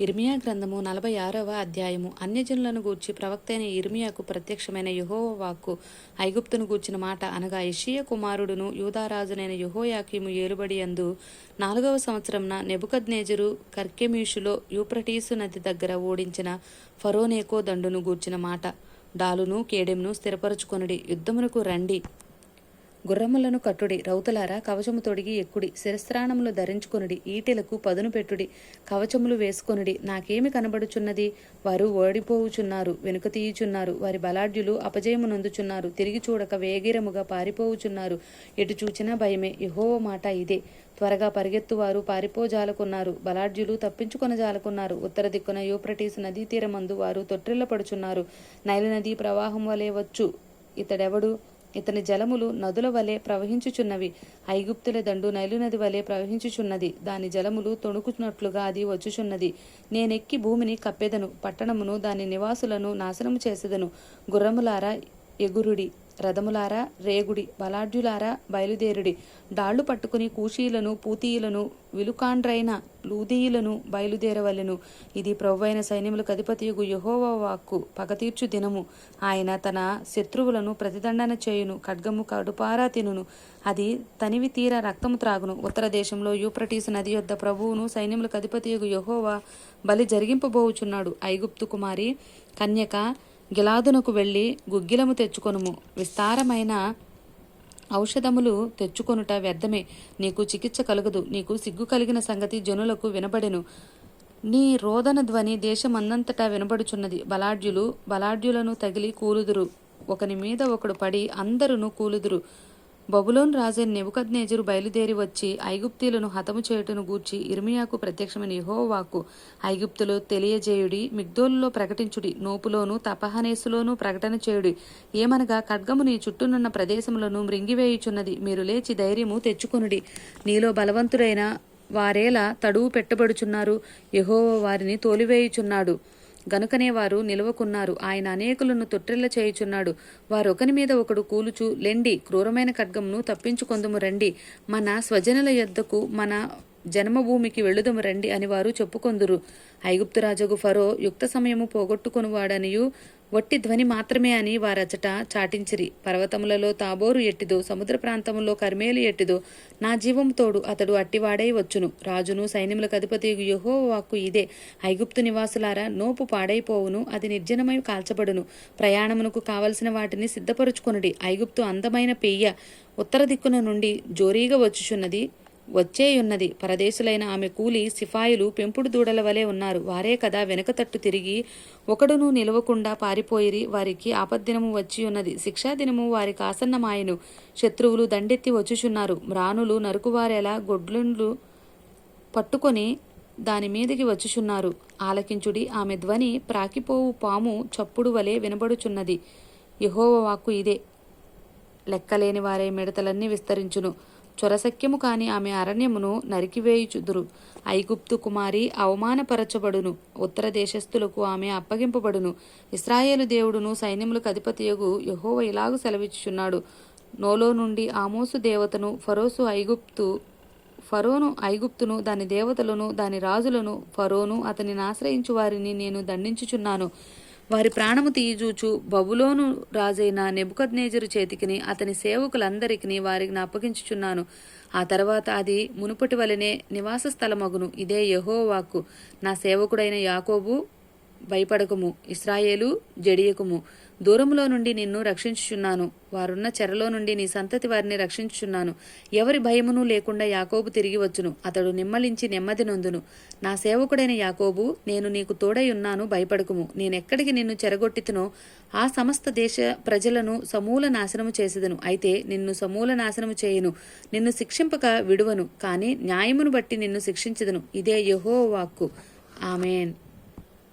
ఇర్మియా గ్రంథము నలభై ఆరవ అధ్యాయము. అన్యజనులను గూర్చి ప్రవక్త అయిన ఇర్మియాకు ప్రత్యక్షమైన యెహోవా వాక్కు ఐగుప్తును గూర్చిన మాట అనగా ఇషియ కుమారుడును యూదారాజునైన యుహోయాకిము ఏలుబడి అందు నాలుగవ సంవత్సరంన నెబుకద్నేజరు కర్కెమీషులో యూప్రటీసు నది దగ్గర ఓడించిన ఫరోనేకో దండును గూర్చిన మాట. డాలును కేడెంను స్థిరపరచుకొనుడి. యుద్ధమునకు రండి. గుర్రములను కట్టుడి రౌతులారా కవచము తొడిగి ఎక్కుడి శిరస్త్రాణములు ధరించుకొనుడి ఈటెలకు పదును పెట్టుడి కవచములు వేసుకొనుడి. నాకేమి కనబడుచున్నది? వారు ఓడిపోవుచున్నారు వెనుక తీయుచున్నారు వారి బలాఢ్యులు అపజయము నొందుచున్నారు తిరిగి చూడక వేగిరముగా పారిపోవుచున్నారు. ఎటు చూచినా భయమే యహోవ మాట ఇదే. త్వరగా పరిగెత్తువారు పారిపోజాలకున్నారు బలాఢ్యులు తప్పించుకొనజాలకున్నారు ఉత్తర దిక్కున యూప్రటీస్ నదీ తీరమందు వారు తొట్టిల్లపడుచున్నారు నైలు నదీ ప్రవాహం వలె వచ్చు. ఇతడెవడు? ఇతని జలములు నదుల వలె ప్రవహించుచున్నవి. ఐగుప్తుల దండు నైలు నది వలె ప్రవహించుచున్నది. దాని జలములు తొణుకునట్లుగా అది వచ్చుచున్నది. నేనెక్కి భూమిని కప్పెదను. పట్టణమును దాని నివాసులను నాశనము చేసేదను. గుర్రములారా ఎగురుడి. రథములారా రేగుడి బలాఢ్యులారా బయలుదేరుడి. డాళ్ళు పట్టుకుని కూషీలను పూతీయులను విలుకాండ్రైన లూదీయులను బయలుదేరవలెను. ఇది ప్రవ్వైన సైన్యములకు అధిపతియుగు యహోవ వాక్కు. పగతీర్చు దినము. ఆయన తన శత్రువులను ప్రతిదండన చేయును ఖడ్గము కడుపారా తినును. అది తనివి తీర రక్తము త్రాగును. ఉత్తర దేశంలో యూప్రటీస్ నది యొద్ద ప్రభువును సైన్యములకు అధిపతియుగు యహోవా బలి జరిగింపబోవుచున్నాడు ఐగుప్తు కుమారి కన్యక గిలాదునకు వెళ్ళి గుగ్గిలము తెచ్చుకొనుము. విస్తారమైన ఔషధములు తెచ్చుకొనుట వ్యర్థమే. నీకు చికిత్స కలుగదు. నీకు సిగ్గు కలిగిన సంగతి జనులకు వినబడెను. నీ రోదన ధ్వని దేశమన్నంతటా వినబడుచున్నది. బలాఢ్యులు బలాఢ్యులను తగిలి కూలుదురు. ఒకని మీద ఒకడు పడి అందరును కూలుదురు. బబులోన్ రాజైన నెబుకద్నేజరు బయలుదేరి వచ్చి ఐగుప్తీలను హతము చేయుటను గూర్చి ఇర్మియాకు ప్రత్యక్షమైన యహోవాకు ఐగుప్తులో తెలియజేయుడి మిగ్దోలులో ప్రకటించుడి నోపులోను తపహనేసులోను ప్రకటన చేయుడి. ఏమనగా ఖడ్గము నీ చుట్టూనున్న ప్రదేశములను మృంగివేయుచున్నది. మీరు లేచి ధైర్యము తెచ్చుకొనుడి. నీలో బలవంతుడైన వారేలా తడువు పెట్టబడుచున్నారు. యెహోవా వారిని తోలివేయుచున్నాడు. గనుకనే వారు నిలవకున్నారు. ఆయన అనేకులను తొట్టిల్ల చేయుచున్నాడు. వారొకని మీద ఒకడు కూలుచు లెండి క్రూరమైన ఖడ్గమును తప్పించుకొందుము రండి. మన స్వజనుల యొద్దకు మన జన్మభూమికి వెళ్ళుదము రండి అని వారు చెప్పుకొందురు. ఐగుప్తు రాజగు ఫరో యుక్త సమయము పోగొట్టుకొనువాడనియు వట్టి ధ్వని మాత్రమే అని వారచట చాటించిరి. పర్వతములలో తాబోరు ఎట్టిదో సముద్ర ప్రాంతములో కర్మేలు ఎట్టిదో నా జీవం తోడు అతడు అట్టివాడై వచ్చును. రాజును సైన్యములకు అధిపతి యహో వాక్కు ఇదే. ఐగుప్తు నివాసులారా నోపు పాడైపోవును అది నిర్జనమై కాల్చబడును. ప్రయాణమునకు కావలసిన వాటిని సిద్ధపరుచుకొనుడి. ఐగుప్తు అందమైన పెయ్య ఉత్తర దిక్కున నుండి జోరీగా వచ్చుచున్నది. వచ్చేయున్నది. పరదేశులైన ఆమె కూలి సిఫాయిలు పెంపుడు దూడల వలె ఉన్నారు. వారే కదా వెనకతట్టు తిరిగి ఒకడును నిలవకుండా పారిపోయిరి. వారికి ఆపద్దినము వచ్చి ఉన్నది శిక్షాదినము వారికి ఆసన్నమాయను శత్రువులు దండెత్తి వచ్చుచున్నారు. మ్రాణులు నరుకువారేలా గొడ్లుండ్లు పట్టుకొని దాని మీదకి వచ్చుచున్నారు. ఆలకించుడి ఆమె ధ్వని ప్రాకిపోవు పాము చప్పుడు వలె వినబడుచున్నది. యహోవ వాక్కు ఇదే. లెక్కలేని వారే మిడతలన్నీ విస్తరించును. చొరసఖ్యము కాని ఆమె అరణ్యమును నరికివేయుచుదురు. ఐగుప్తు కుమారి అవమానపరచబడును. ఉత్తర దేశస్థులకు ఆమె అప్పగింపబడును. ఇస్రాయేలు దేవుడును సైన్యములకు అధిపతియగు యహోవ ఇలాగు సెలవిచ్చుచున్నాడు. నోలో నుండి ఆమోసు దేవతను ఫరోసు ఐగుప్తు ఫరోను ఐగుప్తును దాని దేవతలను దాని రాజులను ఫరోను అతనిని ఆశ్రయించు వారిని నేను దండించుచున్నాను. వారి ప్రాణము తీయజూచు బబులోను రాజైన నెబుకద్నేజరు చేతికిని అతని సేవకులందరికిని వారికి అప్పగించుచున్నాను ఆ తర్వాత అది మునుపటి వలనే నివాస స్థలమగును ఇదే యహోవాకు. నా సేవకుడైన యాకోబు భయపడకుము. ఇస్రాయేలు జడియకుము. దూరంలో నుండి నిన్ను రక్షించుచున్నాను. వారున్న చెరలో నుండి నీ సంతతి వారిని రక్షించుచున్నాను. ఎవరి భయమును లేకుండా యాకోబు తిరిగి వచ్చును. అతడు నిమ్మలించి నెమ్మది నొందును. నా సేవకుడైన యాకోబు నేను నీకు తోడై ఉన్నాను భయపడకుము. నేనెక్కడికి నిన్ను చెరగొట్టితునో ఆ సమస్త దేశ ప్రజలను సమూల నాశనము చేసేదను. అయితే నిన్ను సమూల నాశనము చేయను. నిన్ను శిక్షింపక విడువను. కానీ న్యాయమును బట్టి నిన్ను శిక్షించదను. ఇదే యహో వాక్కు ఆమెన్.